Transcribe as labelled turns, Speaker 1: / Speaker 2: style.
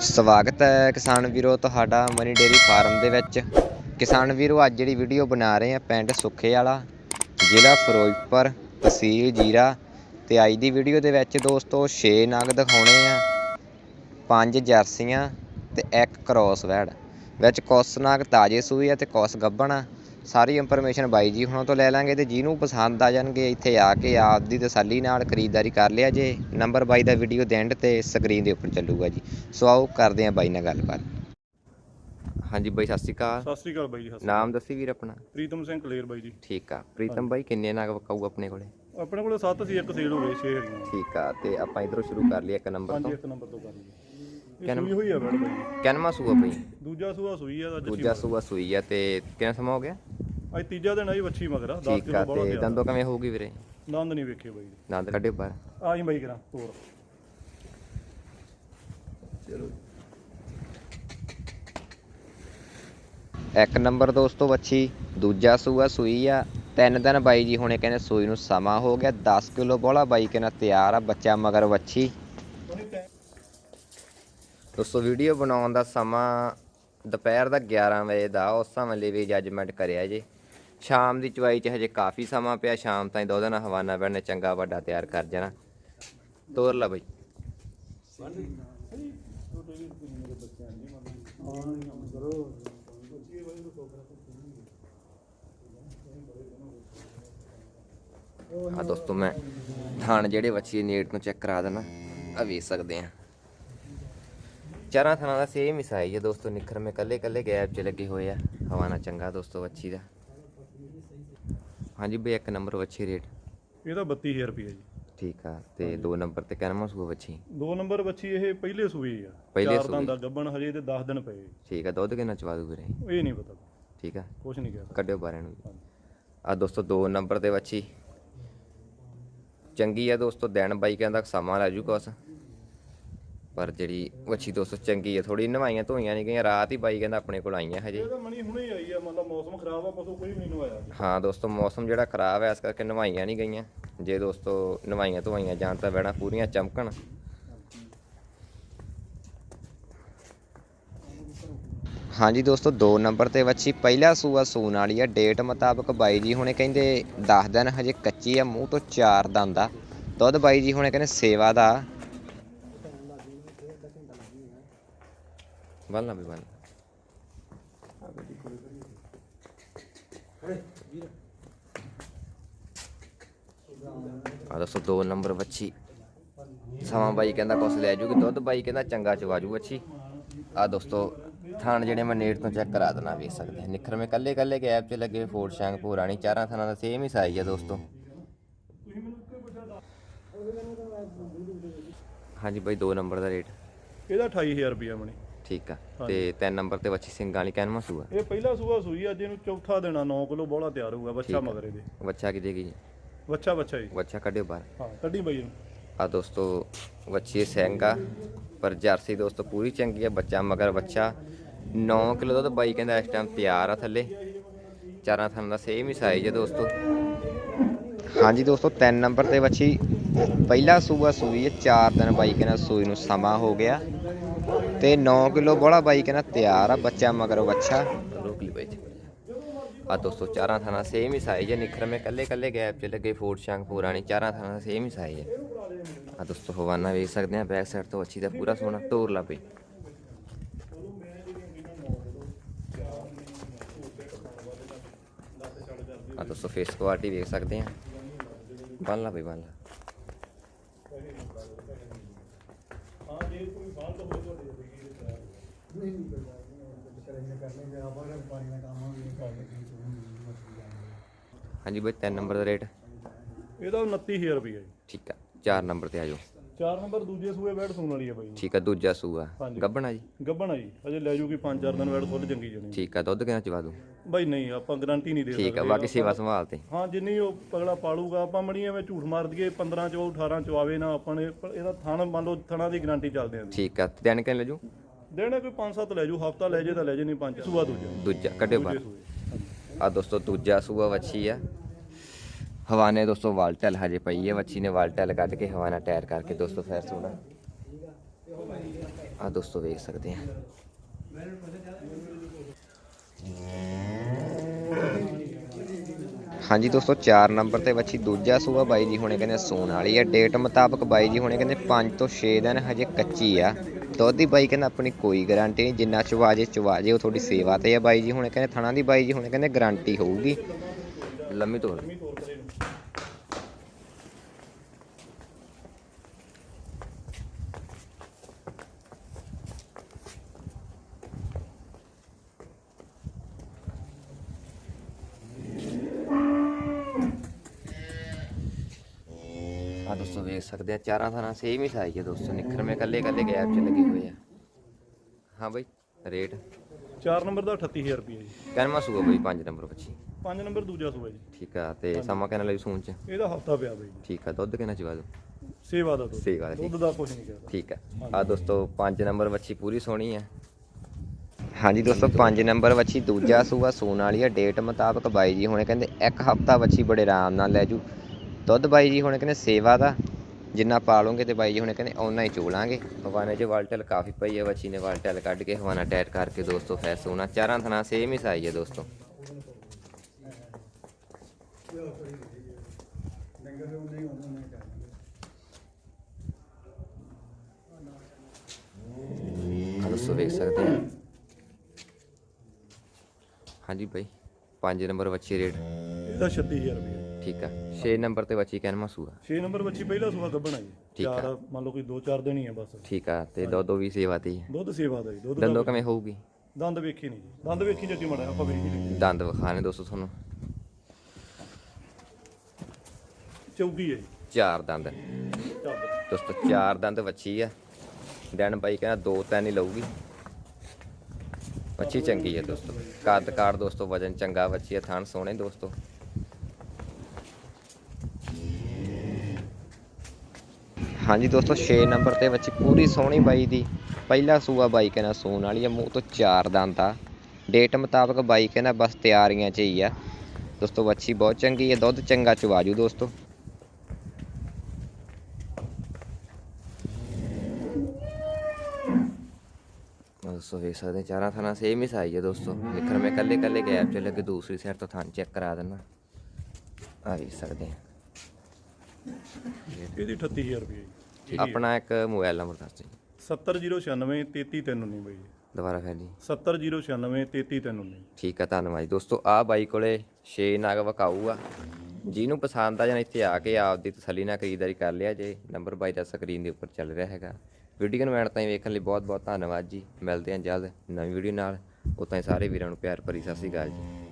Speaker 1: ਸਵਾਗਤ ਹੈ ਕਿਸਾਨ ਵੀਰੋ ਤੁਹਾਡਾ ਮਨੀ ਡੇਰੀ ਫਾਰਮ ਦੇ ਵਿੱਚ। ਕਿਸਾਨ ਵੀਰੋ, ਅੱਜ ਜਿਹੜੀ ਵੀਡੀਓ ਬਣਾ ਰਹੇ ਆ ਪਿੰਡ ਸੁੱਖੇ ਵਾਲਾ, ਜ਼ਿਲ੍ਹਾ ਫਿਰੋਜ਼ਪੁਰ, ਤਹਿਸੀਲ ਜੀਰਾ। ਤੇ ਅੱਜ ਦੀ ਵੀਡੀਓ ਦੇ ਵਿੱਚ ਦੋਸਤੋ 6 ਨਗ ਦਿਖਾਉਣੇ ਆ, ਪੰਜ ਜਰਸੀਆਂ ਤੇ ਇੱਕ ਕ੍ਰੋਸ ਵੈੜ ਵਿੱਚ ਕੁਸ ਨਾਗ ਤਾਜੇ ਸੂਈ ਆ ਤੇ ਕੁਸ ਗੱਭਣ ਆ। ਸਾਰੀ ਇਨਫੋਰਮੇਸ਼ਨ ਬਾਈ ਜੀ ਹੁਣਾਂ ਤੋਂ ਲੈ ਲਾਂਗੇ ਤੇ ਜਿਹਨੂੰ ਪਸੰਦ ਆ ਜਾਣਗੇ ਇੱਥੇ ਆ ਕੇ ਆਪ ਦੀ ਤਸੱਲੀ ਨਾਲ ਖਰੀਦਦਾਰੀ ਕਰ ਲਿਆ ਜੇ ਨੰਬਰ ਬਾਈ ਦਾ ਵੀਡੀਓ ਦੇ ਐਂਡ ਤੇ ਸਕਰੀਨ ਦੇ ਉੱਪਰ ਚੱਲੂਗਾ ਜੀ। ਸੋ ਆਓ ਕਰਦੇ ਆਂ ਬਾਈ ਨਾਲ ਗੱਲਬਾਤ। ਹਾਂਜੀ ਬਾਈ ਸਤਿ ਸ਼੍ਰੀ ਅਕਾਲ।
Speaker 2: ਸਤਿ ਸ੍ਰੀ ਅਕਾਲ ਬਾਈ ਜੀ ਸਤਿ ਸ੍ਰੀ
Speaker 1: ਨਾਮ ਦੱਸੀ ਵੀਰ ਆਪਣਾ?
Speaker 2: ਅਕਾਲ। ਪ੍ਰੀਤਮ ਸਿੰਘ ਕਲੇਰ ਬਾਈ ਜੀ।
Speaker 1: ਠੀਕ ਆ। ਪ੍ਰੀਤਮ ਬਾਈ ਕਿੰਨੇ ਨਗ ਵਕਾਊ ਆਪਣੇ ਕੋਲੇ?
Speaker 2: ਆਪਣੇ ਕੋਲ 7 ਸੀ ਇੱਕ ਸੇਲ ਹੋ ਗਈ 6 ਹੈਗੀਆਂ।
Speaker 1: ਠੀਕ ਆ ਤੇ ਆਪਾਂ ਇਧਰੋਂ ਸ਼ੁਰੂ ਕਰ ਲਈ ਇੱਕ ਨੰਬਰ
Speaker 2: ਹਾਂਜੀ
Speaker 1: ਤੋਂ
Speaker 2: ਇੱਕ ਨੰਬਰ ਤੋਂ ਕਰ ਇਹ ਸੂਈ ਹੋਈ ਆ ਬੈੜ ਬਾਈ ਜੀ
Speaker 1: ਕਿੰਨਵਾਂ ਸੂਆ ਬਈ
Speaker 2: ਦੂਜਾ ਸੂਆ ਸੂਈ ਆ ਅੱਜ
Speaker 1: ਦੂਜਾ ਸੂਆ ਸੂਈ ਆ ਤੇ ਕਿੰਨਾ ਸਮਾਂ ਹੋ ਗਿਆ?
Speaker 2: ਅੱਜ ਤੀਜਾ ਦਿਨ ਆਈ ਵੱਛੀ ਮਗਰਾ 10
Speaker 1: ਠੀਕ ਆ
Speaker 2: ਕਿਲੋ
Speaker 1: ਤੇ ਦੰਦੋਂ ਕਿਵੇਂ ਹੋਊਗੀ ਵੀਰੇ?
Speaker 2: ਨੰਦ ਨਹੀਂ ਵੇਖੇ ਬਾਈ
Speaker 1: ਦੰਦ ਕੱਢੇ ਬਾਹਰ
Speaker 2: ਆ ਜੀ ਬਾਈ ਕਰਾਂ ਚਲੋ।
Speaker 1: ਇੱਕ ਨੰਬਰ ਦੋਸਤੋ ਵੱਛੀ ਦੂਜਾ ਸੂਆ ਸੂਈ ਆ। ਤਿੰਨ ਦਿਨ ਬਾਈ ਜੀ ਹੁਣੇ ਕਹਿੰਦੇ ਸੂਈ ਨੂੰ ਸਮਾਂ ਹੋ ਗਿਆ 10 ਕਿਲੋ ਬੋਲਾ ਬਾਈ ਕਹਿੰਦਾ ਤਿਆਰ ਆ ਬੱਚਾ ਮਗਰ ਵੱਛੀ। ਦੋਸਤੋ ਵੀਡੀਓ ਬਣਾਉਣ ਦਾ ਸਮਾਂ ਦੁਪਹਿਰ ਦਾ 11 ਵਜੇ ਦਾ, ਉਸ ਸਮੇਂ ਲਈ ਵੀ ਜੱਜਮੈਂਟ ਕਰਿਆ ਜੇ। ਸ਼ਾਮ ਦੀ ਚਵਾਈ ਚ ਹਜੇ ਕਾਫੀ ਸਮਾਂ ਪਿਆ, ਸ਼ਾਮ ਤਾਈਂ ਦੋ ਦਿਨ ਹਵਾਨਾ ਬੈਣ ਨੇ ਚੰਗਾ ਵੱਡਾ ਤਿਆਰ ਕਰ ਜਾਣਾ। ਤੋਰ ਲਾ ਬਾਈ। ਆ ਦੋਸਤੋ, ਮੈਂ ਥਾਣ ਜਿਹੜੇ ਵੱਛੀ ਨੇੜ ਨੂੰ ਚੈੱਕ ਕਰਾ ਦੇਣਾ ਆ ਵੇਖ ਸਕਦੇ ਆ। ਚਾਰਾਂ ਥਾਣਾ ਦਾ ਸੇਮ ਹੀ ਸਾਈਜ਼ ਹੈ ਦੋਸਤੋ ਨਿਖਰ ਮੇ ਕੱਲੇ ਕੱਲੇ ਗੈਪ 'ਚ ਲੱਗੇ ਹੋਏ ਆ। ਹਵਾਨਾ ਚੰਗਾ ਦੋਸਤੋ ਵੱਛੀ ਦਾ। ਹਾਂਜੀ ਬਈ ਇੱਕ ਨੰਬਰ ਵੱਛੀ ਰੇਟ
Speaker 2: ਇਹਦਾ 32000 ਰੁਪਏ ਜੀ।
Speaker 1: ਠੀਕ ਆ ਤੇ ਦੋ ਨੰਬਰ ਤੇ ਕਿੰਨਾ ਸੂਆ ਵੱਛੀ।
Speaker 2: ਦੋ ਨੰਬਰ ਵੱਛੀ ਇਹ ਪਹਿਲੇ ਸੂਈ ਆ।
Speaker 1: ਪਹਿਲੇ
Speaker 2: ਚਾਰ
Speaker 1: ਸੂਈ।
Speaker 2: ਦਾ ਗੱਬਣ ਹਜੇ ਤੇ 10 ਦਿਨ ਪਏ।
Speaker 1: ਠੀਕ ਆ ਦੁੱਧ ਕਿੰਨਾ ਚਵਾ ਦੂ ਵੀਰੇ
Speaker 2: ਇਹ ਨਹੀਂ ਪਤਾ।
Speaker 1: ਠੀਕ ਆ।
Speaker 2: ਕੁਝ ਨਹੀਂ ਕਹਿ।
Speaker 1: ਕੱਢਿਓ ਬਾਰੇ ਨੂੰ। ਆ ਦੋਸਤੋ ਦੋ ਨੰਬਰ ਤੇ ਵੱਛੀ। ਚੰਗੀ ਆ ਦੋਸਤੋ ਦਿਨ ਬਾਈ ਕਹਿੰਦਾ ਸਮਾਂ ਲੈ ਜੂ ਕੁਛ ਪਰ ਜਿਹੜੀ ਵੱਛੀ ਦੋਸਤੋ ਚੰਗੀ ਆ ਥੋੜੀ ਨਵਾਈਆਂ ਧੋਈਆਂ ਨਹੀਂ ਗਈਆਂ ਰਾਤ ਹੀ ਬਾਈ ਕਹਿੰਦਾ ਆਪਣੇ ਕੋਲ ਆਈਆਂ ਹਜੇ।
Speaker 2: ਇਹ ਤਾਂ ਮਣੀ ਹੁਣੇ ਹੀ ਆਈ ਆ ਮਤਲਬ ਮੌਸਮ ਖਰਾਬ ਆ ਪਸ਼ੂ ਕੋਈ ਨਹੀਂ ਨਵਾਇਆ।
Speaker 1: ਹਾਂ ਦੋਸਤੋ ਮੌਸਮ ਜਿਹੜਾ ਖਰਾਬ ਹੈ ਇਸ ਕਰਕੇ ਨਵਾਈਆਂ ਨਹੀਂ ਗਈਆਂ। ਜੇ ਦੋਸਤੋ ਨਵਾਈਆਂ ਧੋਈਆਂ ਜਾਣ ਤਾਂ ਬੈਣਾ ਪੂਰੀਆਂ ਚਮਕਣ। ਹਾਂਜੀ ਦੋਸਤੋ ਦੋ ਨੰਬਰ ਤੇ ਵੱਛੀ ਪਹਿਲਾ ਸੂਆ ਸੂਣ ਵਾਲੀ ਆ। ਡੇਟ ਮੁਤਾਬਕ ਬਾਈ ਜੀ ਹੁਣੇ ਕਹਿੰਦੇ 10 ਦਿਨ ਹਜੇ ਕੱਚੀ ਆ ਮੂੰਹ ਤੋਂ ਚਾਰ ਦੰਦ ਆ। ਦੁੱਧ ਬਾਈ ਜੀ ਹੁਣੇ ਕਹਿੰਦੇ ਸੇਵਾ ਦਾ। ਬੰਨ ਲਾ ਵੀ ਬੰਨ ਆ ਦੱਸੋ, ਦੋ ਨੰਬਰ ਵੱਛੀ। ਸਮਾਂ ਬਾਈ ਕਹਿੰਦਾ ਕੁਛ ਲੈ ਜੂਗੀ ਦੁੱਧ, ਬਾਈ ਕਹਿੰਦਾ ਚੰਗਾ ਚਵਾ ਜੂ ਵੱਛੀ। ਆ ਦੋਸਤੋ, ਥਾਣ ਜਿਹੜੇ ਮੈਂ ਨੇੜ ਤੋਂ ਚੈੱਕ ਕਰਾ ਦੇਣਾ ਵੇਖ ਸਕਦੇ ਆ। ਨਿਖਰ ਮੇ ਕੱਲੇ ਕੱਲੇ ਗੈਪ 'ਚ ਲੱਗੇ ਫੋਰ ਸ਼ਾਂਗ ਪੂਰਾਣੀ ਚਾਰਾਂ ਥਾਣਾ ਦਾ ਸੇਮ ਹੀ ਸਾਈਜ਼ ਆ ਦੋਸਤੋ। ਹਾਂਜੀ ਬਾਈ, ਦੋ ਨੰਬਰ ਦਾ ਰੇਟ।
Speaker 2: ਇਹਦਾ 28000 ਰੁਪਏ ਮਣੀ।
Speaker 1: ਠੀਕ ਆ। ਤੇ ਤਿੰਨ ਨੰਬਰ ਤੇ ਵੱਛੀ ਸਿੰਘਾਂ ਵਾਲੀ ਕੈਨਮਾ ਸੂਆ
Speaker 2: ਇਹ ਪਹਿਲਾ ਸੂਆ ਸੂਈ ਅੱਜ ਇਹਨੂੰ ਚੌਥਾ ਦੇਣਾ 9 ਕਿਲੋ ਬੋਲਾ ਤਿਆਰ ਹੋਊਗਾ ਬੱਚਾ ਮਗਰੇ ਦੇ।
Speaker 1: ਵੱਛਾ ਕੀ ਦੇਗੀ ਜੀ
Speaker 2: ਬੱਚਾ ਬੱਚਾ ਜੀ।
Speaker 1: ਵੱਛਾ ਕੱਢਿਓ ਬਾਹਰ।
Speaker 2: ਹਾਂ ਕੱਢੀ ਬਾਈ ਇਹਨੂੰ।
Speaker 1: ਆ ਦੋਸਤੋ ਵੱਛੀ ਸਿੰਘ ਪਰ ਜਰਸੀ ਦੋਸਤੋ ਪੂਰੀ ਚੰਗੀ ਆ ਬੱਚਾ ਮਗਰ ਬੱਚਾ 9 ਕਿਲੋ ਦੁੱਧ ਬਾਈ ਕਹਿੰਦਾ ਇਸ ਟਾਈਮ ਤਿਆਰ ਆ ਥੱਲੇ। ਚਾਰਾਂ ਥਾਂ ਦਾ ਸੇਮ ਹੀ ਸਾਈਜ਼ ਹੈ ਦੋਸਤੋ। ਹਾਂਜੀ ਦੋਸਤੋ 3 ਨੰਬਰ ਤੇ ਵੱਛੀ ਪਹਿਲਾ ਸੂਆ ਸੂਈ ਹੈ 4 ਦਿਨ ਬਾਈ ਕਹਿੰਦਾ ਸੂਈ ਨੂੰ ਸਮਾਂ ਹੋ ਗਿਆ। ਤੇ 9 ਕਿਲੋ ਬੋਲਾ ਬਾਈ ਕਹਿੰਦਾ ਤਿਆਰ ਆ ਬੱਚਾ ਮਗਰ ਬੱਚਾ। ਰੋਕ ਲਈ ਬਾਈ ਆ। ਦੋਸਤੋ, ਚਾਰਾਂ ਥਾਣਾ ਸੇਮ ਹੀ ਸਾਈਜ਼ ਹੈ ਨਿਖਰ ਮੇ ਕੱਲੇ ਕੱਲੇ ਗੈਪ 'ਚ ਲੱਗੇ ਫੋਰ ਸ਼ਾਂਗ ਪੂਰਾਣੀ ਚਾਰਾਂ ਥਾਣਾ ਦਾ ਸੇਮ ਹੀ ਸਾਈਜ਼ ਹੈ ਆ ਦੋਸਤੋ, ਹਵਾਨਾ ਵੇਖ ਸਕਦੇ ਆ ਬੈਕ ਸਾਈਡ ਤੋਂ ਅੱਛੀ ਦਾ ਪੂਰਾ ਸੋਹਣਾ ਤੋਰ ਲਾ ਪਈ ਆ। ਦੋਸਤੋ ਫੇਸ ਕੁਆਲਿਟੀ ਵੇਖ ਸਕਦੇ ਆ ਬੰਨ ਲਾ ਬਈ ਬੰਨ ਲਾ ਹਾਂਜੀ ਬਈ 3 ਨੰਬਰ ਦਾ ਰੇਟ।
Speaker 2: ਇਹਦਾ 29000 ਰੁਪਏ ਜੀ।
Speaker 1: ਠੀਕ ਆ 4 ਨੰਬਰ ਤੇ ਆ ਜਾਓ।
Speaker 2: ਚਾਰ ਨੰਬਰ ਦੂਜੇ ਸੂਏ ਬੈਠ ਸੂਣ ਵਾਲੀ ਆ ਬਾਈ।
Speaker 1: ਠੀਕ ਆ ਦੂਜਾ ਸੂਆ।
Speaker 2: ਹਾਂਜੀ।
Speaker 1: ਗੱਬਣਾ ਜੀ?
Speaker 2: ਗੱਬਣ ਜੀ। ਅਜੇ ਲੈ ਜੂਗੀ 5-4 ਦਿਨ ਬੈਠ ਫੁੱਲ ਚੰਗੀ ਜਣੀ।
Speaker 1: ਠੀਕ ਆ ਦੁੱਧ ਕਿੰਨਾ ਚਵਾ ਦੂੰ
Speaker 2: ਬਾਈ ਨਹੀਂ ਆਪਾਂ ਗਾਰੰਟੀ ਨਹੀਂ ਦੇ ਸਕਦੇ।
Speaker 1: ਠੀਕ ਆ ਬਾਕੀ ਸੇਵਾ ਸੰਭਾਲ ਤੇ।
Speaker 2: ਹਾਂ ਜਿੰਨੀ ਉਹ ਪਗਲਾ ਪਾਲੂਗਾ ਆਪਾਂ ਮੜੀਆਂ ਵਿੱਚ ਝੂਠ ਮਾਰ ਦਈਏ 15 ਚੋ 18 ਚਵਾਵੇ ਨਾ ਆਪਾਂ ਨੇ ਪਰ ਇਹਦਾ ਥਣ ਮੰਨ ਲਓ ਥਣਾ ਦੀ ਗਾਰੰਟੀ ਚੱਲਦੇ ਆਂ।
Speaker 1: ਠੀਕ ਆ ਤੇ ਦਿਨ ਕਿੰਨੇ ਲੈ ਜੂ?
Speaker 2: ਦੇਣਾ ਕੋਈ 5-7 ਲੈ ਜੂ ਹਫਤਾ ਲੈ ਜੇ ਤਾਂ ਲੈ ਜੇ ਨਹੀਂ ਪੰਜ ਸੂਆ ਦੂਜਾ।
Speaker 1: ਦੂਜਾ ਕੱਢਿਓ ਬਾਹਰ। ਆ ਦੋਸਤੋ ਦੂਜਾ ਸੂਆ ਵੱਛੀ ਆ। ਹਵਾਨੇ ਦੋਸਤੋ ਵਾਲਟਲ ਹਜੇ ਪਈ ਹੈ ਵੱਛੀ ਨੇ ਵਾਲਟਲ ਕੱਢ ਕੇ ਹਵਾਨਾ ਟਾਇਰ ਕਰਕੇ ਦੋਸਤੋ ਫੇਰ ਸੋਣਾ। ਆ ਦੋਸਤੋ ਵੇਖ ਸਕਦੇ ਆ। ਹਾਂਜੀ ਦੋਸਤੋ 4 ਨੰਬਰ ਤੇ ਬੱਚੀ ਦੂਜਾ ਸੂਆ ਬਾਈ ਜੀ ਹੁਣੇ ਕਹਿੰਦੇ ਸੂਣ ਵਾਲੀ ਆ। ਡੇਟ ਮੁਤਾਬਕ ਬਾਈ ਜੀ ਹੁਣੇ ਕਹਿੰਦੇ 5 ਤੋਂ 6 ਦਿਨ ਹਜੇ ਕੱਚੀ ਆ। ਦੁੱਧ ਦੀ ਬਾਈ ਕਹਿੰਦਾ ਆਪਣੀ ਕੋਈ ਗਾਰੰਟੀ ਨਹੀਂ, ਜਿੰਨਾ ਚਵਾਜੇ ਚਵਾਜੇ ਉਹ ਤੁਹਾਡੀ ਸੇਵਾ ਤੇ ਆ ਬਾਈ ਜੀ। ਹੁਣੇ ਕਹਿੰਦੇ ਥਣਾ ਦੀ ਬਾਈ ਜੀ, ਹੁਣੇ ਕਹਿੰਦੇ ਗਾਰੰਟੀ ਹੋਊਗੀ। ਲੰਮੀ ਤੋਰ ਦੋਸਤੋ ਵੇਖ ਸਕਦੇ ਆ ਚਾਰਾਂ ਥਾਰਾਂ ਸੇਮ ਹੀ ਸਾਈਜ਼ ਹੈ ਦੋਸਤੋ ਨਿੱਖਰ ਮੇ ਕੱਲੇ ਕੱਲੇ ਗੈਪ ਚ ਲੱਗੇ ਹੋਏ ਆ ਹਾਂ ਬਾਈ ਰੇਟ
Speaker 2: 4 ਨੰਬਰ ਦਾ 38000 ਰੁਪਏ ਜੀ
Speaker 1: ਕਨਮਾ ਸੂਆ ਬਾਈ 5 ਨੰਬਰ ਬੱਚੀ
Speaker 2: 5 ਨੰਬਰ ਦੂਜਾ ਸੂਆ ਜੀ
Speaker 1: ਠੀਕ ਆ ਤੇ ਸਮਾਂ ਕਿੰਨਾ ਲਈ ਸੂਣ ਚ
Speaker 2: ਇਹਦਾ ਹਫਤਾ ਪਿਆ ਬਈ
Speaker 1: ਠੀਕ ਆ ਦੁੱਧ ਕਿੰਨਾ ਚਵਾ ਦੋ?
Speaker 2: ਸੇਵਾ ਦਾ ਦੁੱਧ।
Speaker 1: ਸੇਵਾ ਦਾ।
Speaker 2: ਦੁੱਧ ਦਾ ਕੁਝ ਨਹੀਂ ਕਹਿਦਾ
Speaker 1: ਠੀਕ ਆ। ਆ ਦੋਸਤੋ 5 ਨੰਬਰ ਬੱਚੀ ਪੂਰੀ ਸੋਹਣੀ ਆ। ਹਾਂਜੀ ਦੋਸਤੋ 5 ਨੰਬਰ ਬੱਚੀ ਦੂਜਾ ਸੂਆ ਸੂਣ ਵਾਲੀ ਆ। ਡੇਟ ਮੁਤਾਬਕ ਬਾਈ ਜੀ ਹੁਣੇ ਕਹਿੰਦੇ ਇੱਕ ਹਫਤਾ ਬੱਚੀ ਬੜੇ ਆਰਾਮ ਨਾਲ ਲੈ ਜੂ। ਦੁੱਧ ਬਾਈ ਜੀ ਹੁਣੇ ਕਹਿੰਦੇ ਸੇਵਾ ਦਾ ਜਿੰਨਾ ਪਾਲੋਗੇ ਤੇ ਬਾਈ ਜੀ ਹੁਣੇ ਕਹਿੰਦੇ ਓਨਾ ਹੀ ਚੋਲਾਂਗੇ ਹਵਾਨੇ 'ਚ ਵਾਲਟਲ ਕਾਫੀ ਪਈ ਹੈ ਬੱਚੀ ਨੇ ਵਾਲਟਲ ਕੱਢ ਕੇ ਹਵਾਨਾ ਟੈਟ ਕਰਕੇ ਦੋਸਤੋ ਫੈਸ ਸੋਣਾ। ਚਾਰਾਂ ਥਣਾ ਸੇਮ ਹੀ ਸਾਈਜ਼ ਹੈ ਦੋਸਤੋ। ਦੋਸਤੋ ਵੇਖ ਸਕਦੇ ਆ। ਹਾਂਜੀ ਬਾਈ 5 ਨੰਬਰ ਬੱਚੀ ਰੇਟ।
Speaker 2: ਇਹਦਾ 36000 ਰੁਪਏ
Speaker 1: ਠੀਕ ਆ। 6 ਨੰਬਰ ਤੇ ਬੱਚੀ ਕਹਿਣ ਮਸੂਆ
Speaker 2: 6 ਨੰਬਰ ਬੱਚੀ ਪਹਿਲਾ ਸੂਆ ਗੱਭਣਾ ਜੀ।
Speaker 1: ਠੀਕ ਆ।
Speaker 2: ਚਾਰ ਮੰਨ ਲਓ ਕੋਈ 2-4 ਦਿਨ ਹੀ ਹੈ ਬਸ।
Speaker 1: ਠੀਕ ਆ ਤੇ ਦੋ ਦੋ ਵੀ ਸੇਵਾ ਤੇ ਹੀ ਆ।
Speaker 2: ਦੁੱਧ ਸੇਵਾ ਦਾ ਜੀ ਦੁੱਧ ਦਾ
Speaker 1: ਦੰਦੋਂ ਕਿਵੇਂ ਹੋਊਗੀ?
Speaker 2: ਦੰਦ ਵੇਖੀ ਨਹੀਂ ਜੀ। ਦੰਦ ਵੇਖੀ ਜੱਗੀ ਮੜਾ ਆਪਾਂ ਵੇਖੀ ਨਹੀਂ।
Speaker 1: ਦੰਦ ਵਿਖਾਣੇ ਦੋਸਤੋ ਤੁਹਾਨੂੰ।
Speaker 2: ਚੌਗੀ ਹੈ ਜੀ।
Speaker 1: ਚਾਰ ਦੰਦ।
Speaker 2: ਚੱਲ
Speaker 1: ਦੋਸਤੋ ਚਾਰ ਦੰਦ ਵੱਛੀ ਆ। ਡੈਣ ਬਾਈ ਕਹਿੰਦਾ ਦੋ ਤਿੰਨ ਹੀ ਲਊਗੀ। ਵੱਛੀ ਚੰਗੀ ਹੈ ਦੋਸਤੋ। ਕੱਦ ਦੋਸਤੋ ਵਜਨ ਚੰਗਾ ਵੱਛੀ ਆ ਥਣ ਸੋਹਣੇ ਦੋਸਤੋ। ਹਾਂਜੀ ਦੋਸਤੋ 6 ਨੰਬਰ ਤੇ ਵੱਛੀ ਪੂਰੀ ਸੋਹਣੀ ਬਾਈ ਦੀ ਪਹਿਲਾ ਸੂਆ ਬਾਈ ਕਹਿੰਦਾ ਸੂਣ ਵਾਲੀ ਆ, ਮੂੰਹ ਤੋਂ ਚਾਰ ਦੰਦ ਆ। ਡੇਟ ਮੁਤਾਬਕ ਬਾਈ ਕਹਿੰਦਾ ਬਸ ਤਿਆਰੀਆਂ 'ਚ ਹੀ ਆ। ਦੋਸਤੋ, ਵੱਛੀ ਬਹੁਤ ਚੰਗੀ ਹੈ ਦੁੱਧ ਚੰਗਾ ਚਵਾਜੂ ਦੋਸਤੋ। ਦੋਸਤੋ, ਵੇਖ ਸਕਦੇ ਚਾਰਾਂ ਥਾਣਾ ਸੇਮ ਹੀ ਸਾਈਜ਼ ਹੈ ਦੋਸਤੋ। ਨਿਖਰ ਮੈਂ ਕੱਲੇ ਕੱਲੇ ਗੈਪ ਚ ਲੱਗੇ, ਦੂਸਰੀ ਸਾਈਡ ਤੋਂ ਥਾਂ ਚੈੱਕ ਕਰਾ ਦਿੰਦਾ। ਆ ਵੇਖ ਸਕਦੇ ਆ।
Speaker 2: ਇਹਦੀ 38000 ਰੁਪਏ ਜੀ।
Speaker 1: ਆਪਣਾ ਇੱਕ ਮੋਬਾਈਲ ਨੰਬਰ ਦੱਸ ਦਿਓ
Speaker 2: 70963 33319 ਬਾਈ। ਜੀ
Speaker 1: ਦੁਬਾਰਾ ਫਿਰ ਜੀ।
Speaker 2: 70963 33319
Speaker 1: ਠੀਕ ਆ ਧੰਨਵਾਦ ਜੀ। ਦੋਸਤੋ ਆ ਬਾਈ ਕੋਲੇ 6 ਨਗ ਵਕਾਊ ਆ ਜਿਹਨੂੰ ਪਸੰਦ ਆ ਜਾਂ ਇੱਥੇ ਆ ਕੇ ਆਪਦੀ ਤਸੱਲੀ ਨਾਲ ਖਰੀਦਦਾਰੀ ਕਰ ਲਿਆ ਜੇ। ਨੰਬਰ ਬਾਈ ਦਾ ਸਕਰੀਨ ਦੇ ਉੱਪਰ ਚੱਲ ਰਿਹਾ ਹੈਗਾ। ਵੀਡੀਓ ਨੂੰ ਐਂਡ ਤਾਈਂ ਵੇਖਣ ਲਈ ਬਹੁਤ ਬਹੁਤ ਧੰਨਵਾਦ ਜੀ। ਮਿਲਦੇ ਹਾਂ ਜਲਦ ਨਵੀਂ ਵੀਡੀਓ ਨਾਲ। ਉਤਾਂ ਸਾਰੇ ਵੀਰਾਂ ਨੂੰ ਪਿਆਰ ਭਰੀ ਸਤਿ ਸ਼੍ਰੀ ਅਕਾਲ ਜੀ।